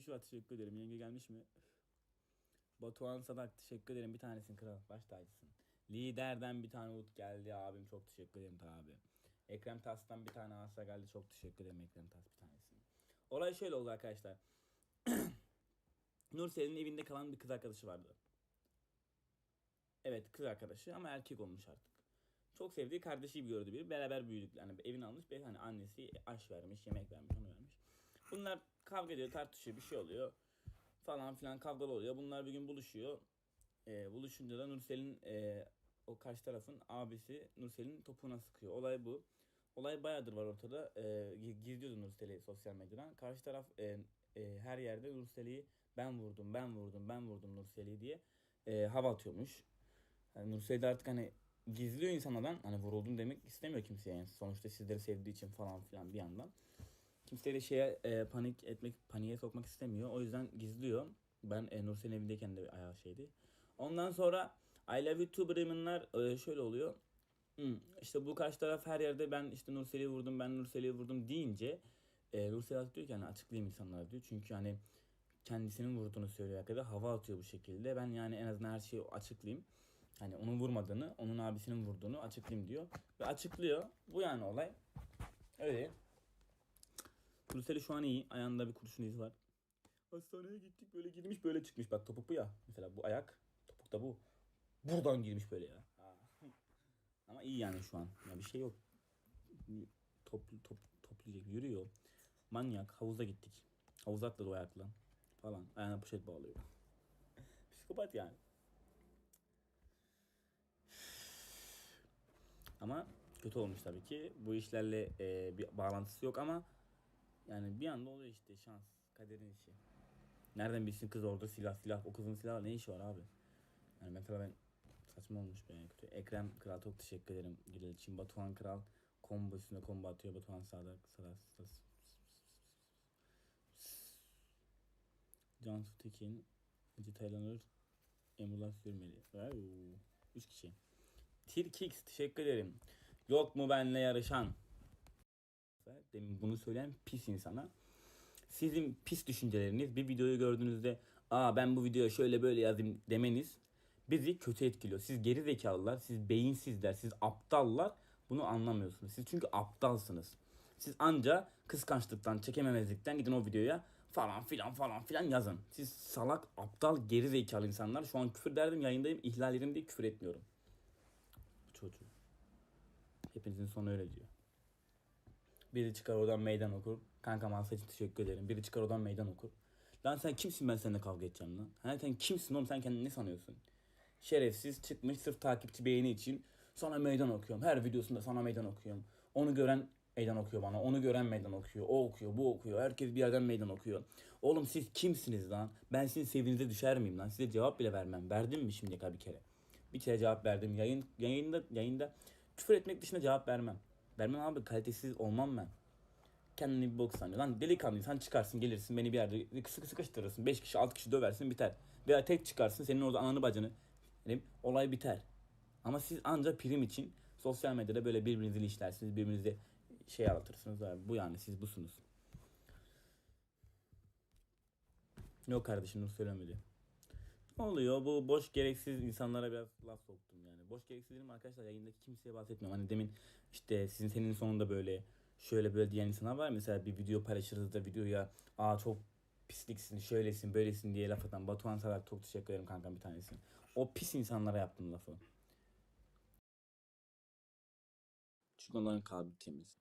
Büşra teşekkür ederim. Yenge gelmiş mi? Batuhan Sadak teşekkür ederim. Bir tanesin kral. Baş tacısın. Liderden bir tane Ut geldi abim. Çok teşekkür ederim tabi. Ekrem Tas'tan bir tane Asa geldi. Çok teşekkür ederim Ekrem Tas bir tanesini. Olay şöyle oldu arkadaşlar. Nursel'in evinde kalan bir kız arkadaşı vardı. Evet kız arkadaşı ama erkek olmuş artık. Çok sevdiği kardeşi gördü biri. Beraber büyüdük. Yani evini almış. Hani annesi aş vermiş, yemek vermiş, onu vermiş. Bunlar kavga ediyor, tartışıyor, bir şey oluyor. Falan filan kavgalı oluyor. Bunlar bir gün buluşuyor. Ee, buluşunca da Nursel'in e, o karşı tarafın abisi Nursel'in topuğuna sıkıyor. Olay bu. Olay bayağıdır var ortada. Ee, gizliyordu Nursel'i sosyal medyadan. Karşı taraf e, e, her yerde Nursel'i ben vurdum, ben vurdum, ben vurdum Nursel'i diye e, hava atıyormuş. Yani Nursel de artık hani gizliyor insanlardan hani vuruldum demek istemiyor kimseye yani sonuçta sizleri sevdiği için falan filan bir yandan. Kimseye de şeye e, panik etmek, paniğe sokmak istemiyor. O yüzden gizliyor. Ben e, Nursel'in evindeyken de ayağı şeydi. Ondan sonra I love you too e, şöyle oluyor. Hmm, işte bu karşı taraf her yerde ben işte Nursel'i vurdum, ben Nursel'i vurdum deyince e, Nursel diyor ki hani açıklayayım insanlara diyor. Çünkü hani kendisinin vurduğunu söylüyor kadar hava atıyor bu şekilde. Ben yani en azından her şeyi açıklayayım. Hani onun vurmadığını, onun abisinin vurduğunu açıklayayım diyor. Ve açıklıyor. Bu yani olay. Öyle. Brüsel'i şu an iyi. Ayağında bir kurşun izi var. Hastaneye gittik böyle girmiş böyle çıkmış. Bak topuk bu ya. Mesela bu ayak. Topuk da bu. Buradan girmiş böyle ya. Ama iyi yani şu an. Ya bir şey yok. Toplu, top, toplayacak. Yürüyor. Manyak. Havuza gittik. Havuza atladı o ayakla. Falan. Ayağına poşet bağlıyor. Psikopat yani. Ama kötü olmuş tabii ki. Bu işlerle e, bir bağlantısı yok ama yani bir anda oluyor işte şans. Kaderin işi. Nereden bilsin kız orada silah silah. O kızın silahla ne işi var abi? Yani mesela ben saçma olmuş be kötü. Ekrem Kral çok teşekkür ederim. Gülel için Batuhan Kral combo üstüne combo atıyor. Batuhan sağda sağda sağda. Cansu Tekin, Ece Taylanır, Emrullah Sürmeli. Wow. Üç kişi. Tirkix teşekkür ederim. Yok mu benle yarışan? Demin bunu söyleyen pis insana. Sizin pis düşünceleriniz bir videoyu gördüğünüzde aa ben bu videoya şöyle böyle yazayım demeniz bizi kötü etkiliyor. Siz geri zekalılar, siz beyinsizler, siz aptallar bunu anlamıyorsunuz. Siz çünkü aptalsınız. Siz anca kıskançlıktan, çekememezlikten gidin o videoya falan filan falan filan yazın. Siz salak, aptal, geri zekalı insanlar. Şu an küfür derdim yayındayım. İhlal yerim diye küfür etmiyorum. Çocuğu. Hepinizin sonu öyle diyor. Biri çıkar oradan meydan okur. Kanka masa için teşekkür ederim. Biri çıkar oradan meydan okur. Lan sen kimsin ben seninle kavga edeceğim lan? Ha, sen kimsin oğlum sen kendini ne sanıyorsun? Şerefsiz çıkmış sırf takipçi beğeni için sana meydan okuyorum. Her videosunda sana meydan okuyorum. Onu gören meydan okuyor bana. Onu gören meydan okuyor. O okuyor, bu okuyor. Herkes bir yerden meydan okuyor. Oğlum siz kimsiniz lan? Ben sizin sevinize düşer miyim lan? Size cevap bile vermem. Verdim mi şimdiye kadar bir kere? Bir kere cevap verdim. Yayın yayında yayında küfür etmek dışında cevap vermem. Vermem abi kalitesiz olmam ben. Kendini bir bok sanıyor. Lan delikanlıysan çıkarsın gelirsin beni bir yerde sıkı sıkıştırırsın. 5 kişi 6 kişi döversin biter. Veya tek çıkarsın senin orada ananı bacını. Yani olay biter. Ama siz ancak prim için sosyal medyada böyle birbirinizi işlersiniz. Birbirinize şey anlatırsınız. Abi. Bu yani siz busunuz. Yok kardeşim Nur söylemedi. Oluyor? Bu boş gereksiz insanlara biraz laf soktum yani. Boş gereksiz dedim arkadaşlar yayındaki kimseye bahsetmiyorum. Hani demin işte sizin senin sonunda böyle şöyle böyle diyen insanlar var. Mesela bir video paylaşırız da videoya aa çok pisliksin, şöylesin, böylesin diye laf atan Batuhan Sarak çok teşekkür ederim kankam bir tanesin. O pis insanlara yaptım lafı. Çünkü onların kalbi temiz.